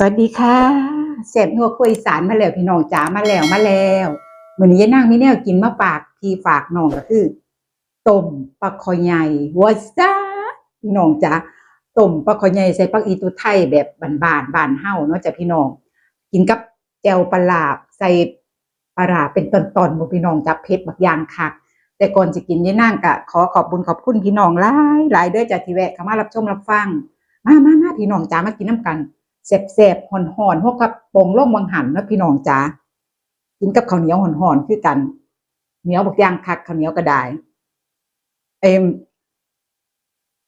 สวัสดีค่ะเสพหัวคุยสารมาแล้วพี่น้องจ๋ามาแล้วมาแล้วเหมือนี้ยายนางมีแนวกินมาฝากพี่ฝากน้องก็คือต้มปลาคอใหญ่วัวซ่าพี่น้องจ๋าต้มปลาคอใหญ่ใส่ปักอีตุไทยแบบบ้านๆบานเฮาเนาะจ้ะพี่น้อง กินกับแจ่วปลาร้าใส่ปลาราเป็นตอนๆบ่พี่น้องจับเผ็ดบักยางคักแต่ก่อนจะกินยายนางก็ขอขอบคุณขอบคุณพี่น้องหลายหลายด้อจ้ะที่แวะเข้ามารับชมรับฟังมามามาพี่น้องจ๋ามากินน้ำกัน แซ่บๆห่อนๆพวกกับปงล่มวังหันนะพี่น้องจ๋ากินกับข้าวเหนียวห่อนๆคือกันเหนียวบักย่างคักข้าวเหนียวก็ได้เอ็ม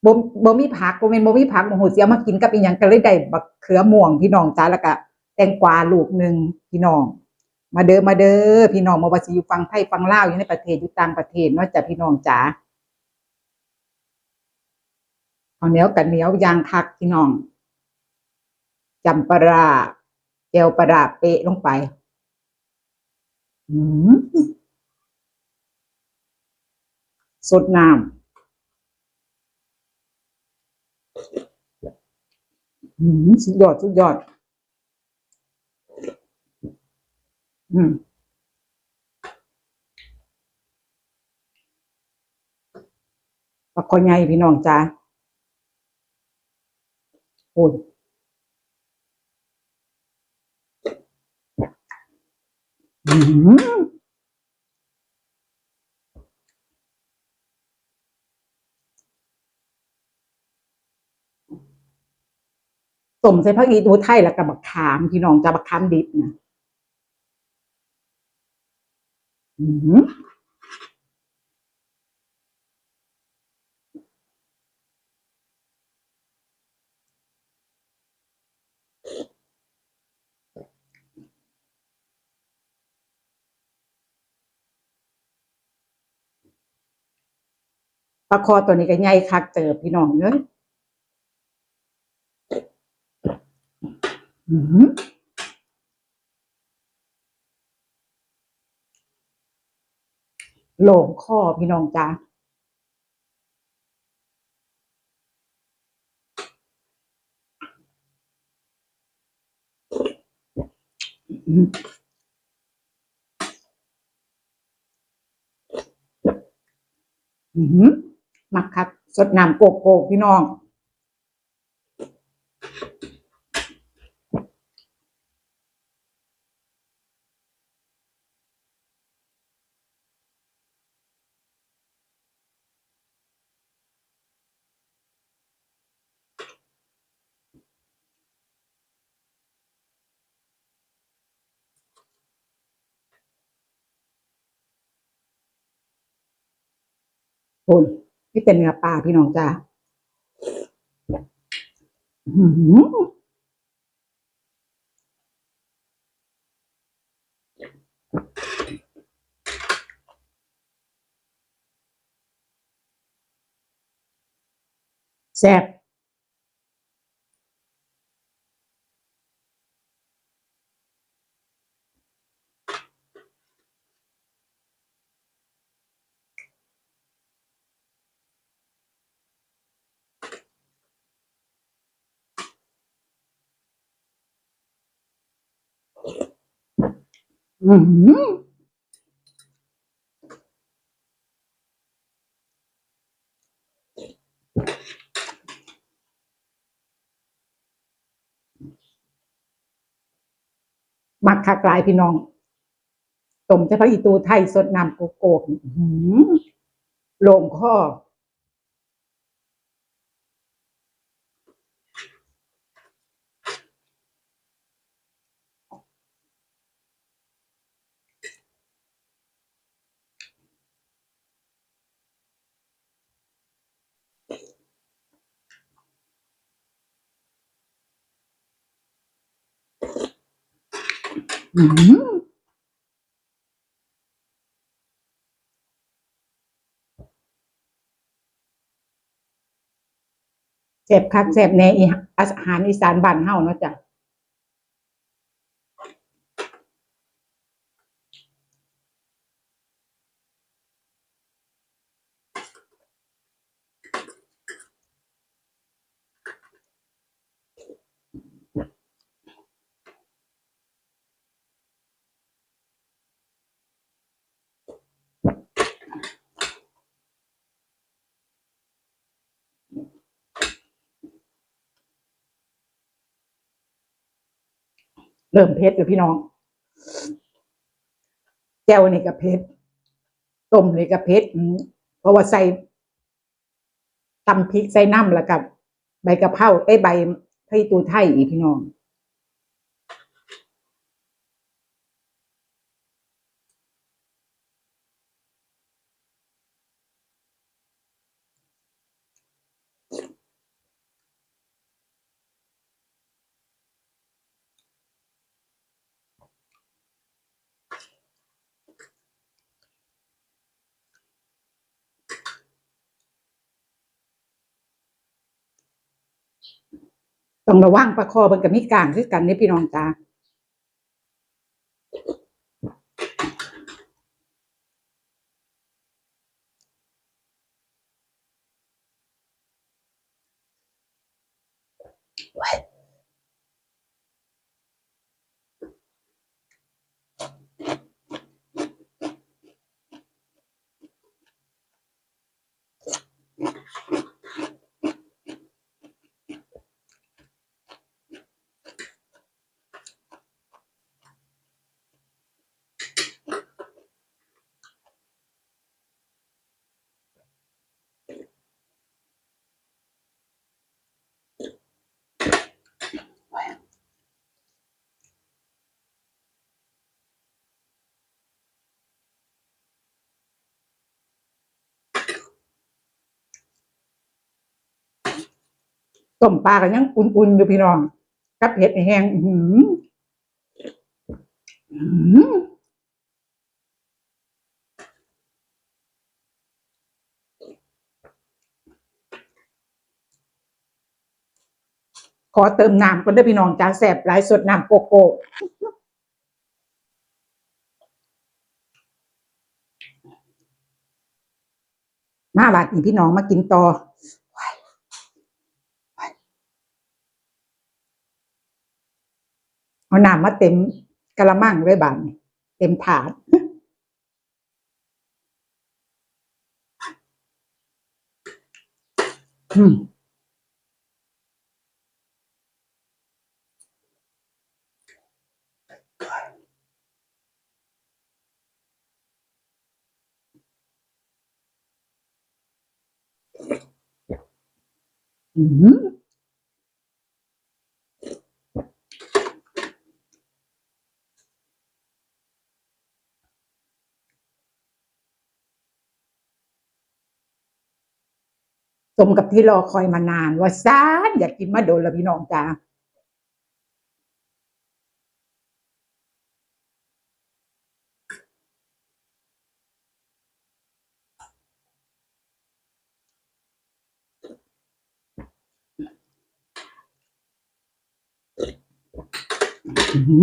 บ่บ่มีผักบ่แม่นบ่มีผักบ่ฮู้สิเอามากินกับอีหยังก็เลยได้บักเขือม่วงพี่น้องจ๋าแล้วก็แตงกวาลูกหนึ่งพี่น้อง มาเด้อมาเด้อพี่น้องบ่ว่าสิอยู่ฝั่งไทยฝั่งลาวอยู่ในประเทศอยู่ต่างประเทศเนาะจ้ะพี่น้องจ๋าข้าวเหนียวกับเหนียวย่างคักพี่น้อง จำปลาเจลปลาเปะลงไปอืมสดน้ำอืมสุดยอด สุดยอด อืมปลาคอใหญ่พี่น้องจ้าโอ้ย อืม สมใส่ผักอีตูไทยแล้วกับบักขามพี่น้องจะบักขามดิบนะอืม ปลาคอตัวนี้ก็ใหญ่คักเติบพี่น้องเนอะอืมโหลงคอพี่น้องจ้าอืมอื มักคักสดน้ำโกโก้พี่น้องโอ้ย นี่เป็นเนื้อปลาพี่น้องจ้าแซ่บ อือหือมักคักลายพี่น้องต้มเฉพาะอีตูไทยสดน้ำโกโก้อื้อหือโล่งคอ เจ็บคักเจ็บแน่อีอาหารอีสานบ้านเฮาเนาะจ้ะ เริ่มเผ็ดเลยพี่น้อง แจ้วนี่กับเผ็ดต้มนี่กับเผ็ดเพราะว่าใส่ตำพริกใส่น้ำแล้วกับ ใบกะเพราไอ้ใบพริกตูไทยอีพี่น้อง ต้องระวังประคอเบิ่งกับมีกลางคือกันนี่พี่น้องจ้า ต้มปลากันยังอุ่นๆอยู่พี่น้องกับเผ็ดแห้งหืออื้อหือขอเติมน้ำก่อนเด้พี่น้องจ้าแสบหลายสดน้ำโกโก้มาบาดอีพี่น้องมากินต่อ เอาน้ำมาเต็มกะละมังไว้บานนี่เต็มถาดอืมอืม สมกับที่รอคอยมานาน ว่าซานอยากกินมาโดนล้วพี่น้องจ้าอื้อหื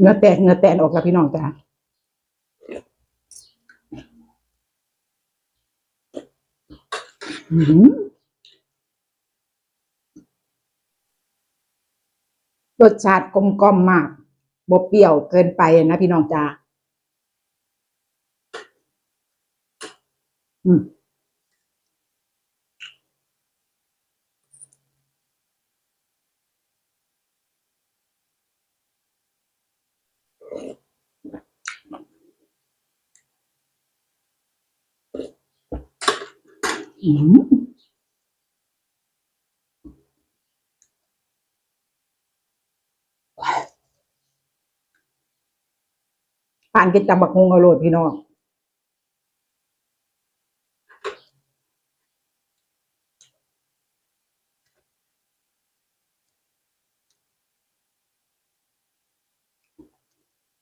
เนื้อแตกเนื้อแตนออกแล้วพี่น้องจ้าอื้อหือรสชาติกลมกล่อมมากบเปรี้ยวเกินไปนะพี่น้องจ้าอืม อืมผ่านกินตำบักฮงอร่อยพี่น้อง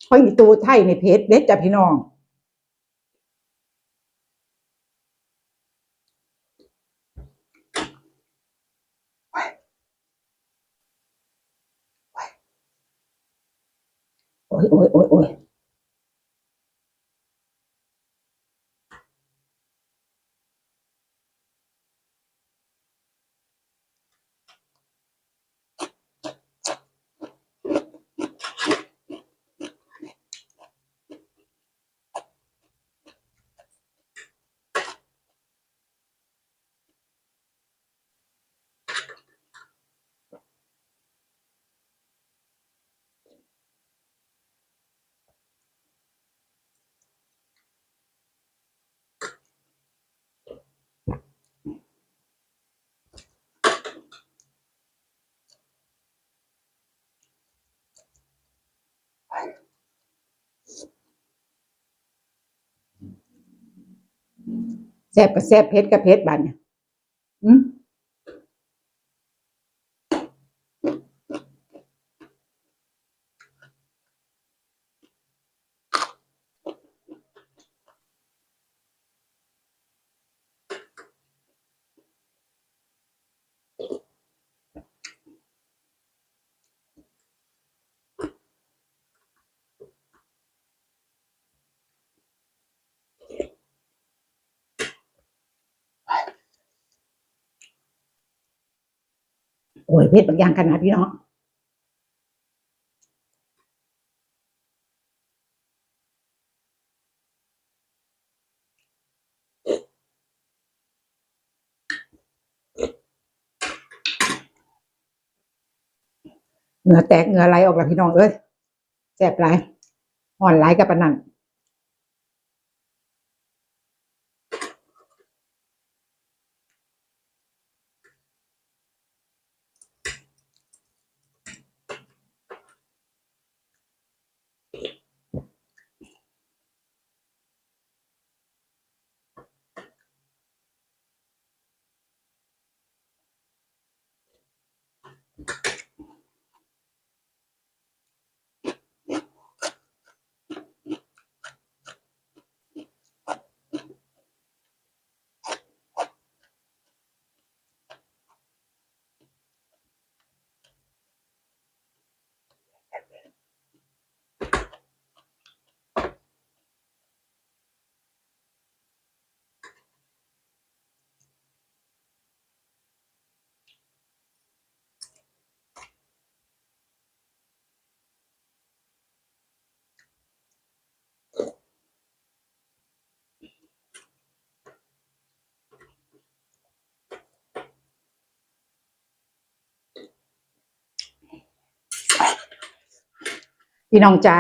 เพราะอีตูไทยในเพจเด็ดจ้ะพี่น้อง ย แซ่บกับแซ่บเผ็ดกับเผ็ดบัดเนี่ยอืม โอ้ยเผ็ดบางอย่างขนาดพี่น้องเหงื่อแตกเหงื่อไหลออกแล้วพี่น้องเอ้ยแซ่บหลายห่อนไหลกับปานนั พี่น้องจ๋า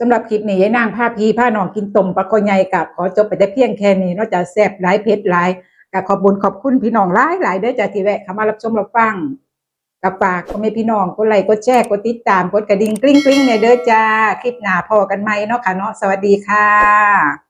สำหรับคลิปนี้ยายนางพาพี่พาน้องกินต้มปลาคอใหญ่กับขอจบไปแต่เพียงแค่นี้นอกจากแซ่บหลายเผ็ดหลายกับขอบบุญขอบคุณพี่น้องหลายหลายเด้อจ้าที่แวะเข้ามารับชมรับฟังกับฝากก็ไม่พี่น้องกดไลค์กดแชร์กดติดตามกดกระดิ่งกริ้งกริ้งเนี่ยเด้อจ้าคลิปหน้าพอกันไหมเนาะค่ะเนาะสวัสดีค่ะ